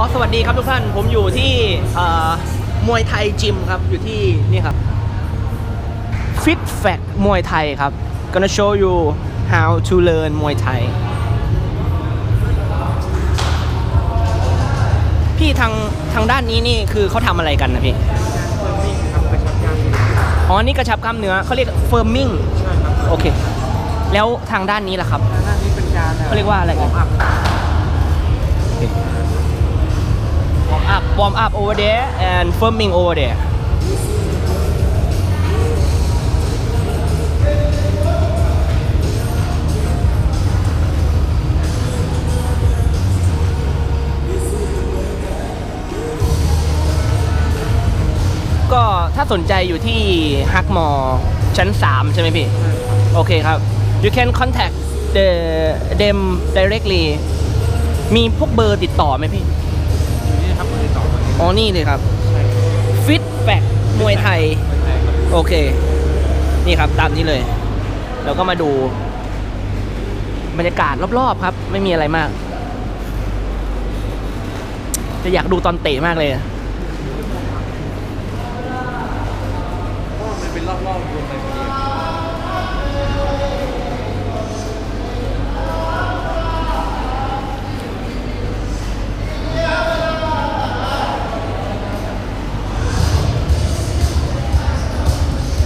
อสวัสดีครับทุกท่าน ผมอยู่ที่เอ่อมวยไทยจิมครับ อยู่ที่นี่ครับ Fit Fact มวยไทยครับ gonna show you how to learn มวยไทย พี่ทางทางด้านนี้นี่คือเขาทำอะไรกันนะพี่อ๋อ นี่กระชับกล้ามเนื้อเขาเรียก firming โอเค แล้วทางด้านนี้ล่ะครับด้านนี้เป็นการเขาเรียกว่าอะไรกัน warm up over there and firming over there ก็ ถ้าสนใจอยู่ที่ฮักมอชั้น 3 ใช่ไหมพี่ โอเคครับ you can contact the them directly มีพวกเบอร์ติดต่อไหมพี่ อ๋อนี่เลยครับฟิตแ c กมวยไทย โอเค นี่ครับตามนี้เลย เราก็มาดู บรรยากาศรอบๆครับ ไม่มีอะไรมาก จะอยากดูตอนเตะมากเลยมันเป็นรอบๆรวมไปพอดี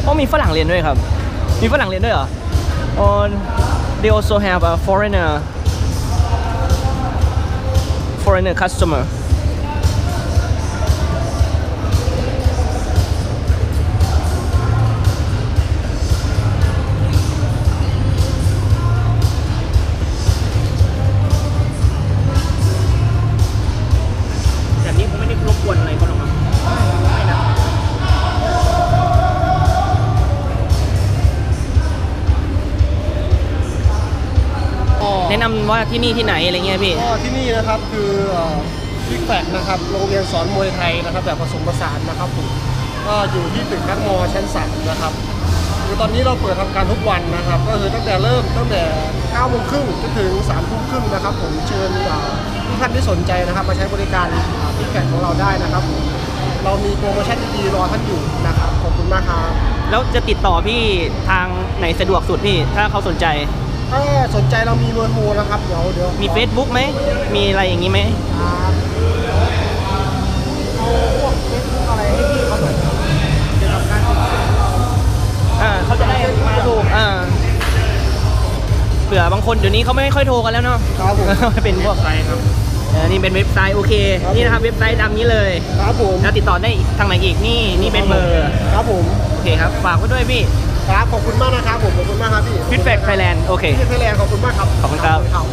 โอ้มีฝรั่งเรียนด้วยครับ มีฝรั่งเรียนด้วยเหรอ on they also have a foreigner foreigner customer นะนำว่าที่นี่ที่ไหนอะไรเงี้ยพี่ ก็ที่นี่นะครับคือพิกแฟกนะครับโรงเรียนสอนมวยไทยนะครับ แบบผสมผสานนะครับผมก็อยู่ที่ตึกนักมอชั้นสามนะครับคือตอนนี้เราเปิดทำการทุกวันนะครับ ก็คือตั้งแต่เริ่มตั้งแต่9โมงครึ่งจนถึง3ทุ่มครึ่งนะครับผมเชิญอ่าทุกท่านที่สนใจนะครับมาใช้บริการพิกแฟกของเราได้นะครับผมเรามีโปรโมชั่นดีๆรอท่านอยู่นะครับขอบคุณมากครับ แล้วจะติดต่อพี่ทางไหนสะดวกสุดพี่ ถ้าเขาสนใจ ถ้าสนใจเรามีเบอร์โทรนะครับ เดี๋ยวเดี๋ยวมี Facebook ไหม มีอะไรอย่างนี้ไหมครับเอาพวกเฟซบุ๊กอะไรให้พี่เขาหน่อยเกี่ยวกับการติดต่ออ่าเขาจะได้มาถูกอ่าเผื่อบางคนเดี๋ยวนี้เขาไม่ค่อยโทรกันแล้วเนาะ ครับผม เป็นพวกไปครับ เออนี่เป็นเว็บไซต์โอเค ครับ นี่นะครับเว็บไซต์ดำนี้เลย ครับผม แล้วติดต่อได้อีกทางไหนอีกนี่นี่เป็นเบอร์ ครับผม โอเคครับ ฝากไว้ด้วยพี่ ครับขอบคุณมากนะครับผมขอบคุณมากครับพี่ Feedback Thailand โอเคพี่ไทยแลนด์ขอบคุณมากครับขอบคุณครับครับ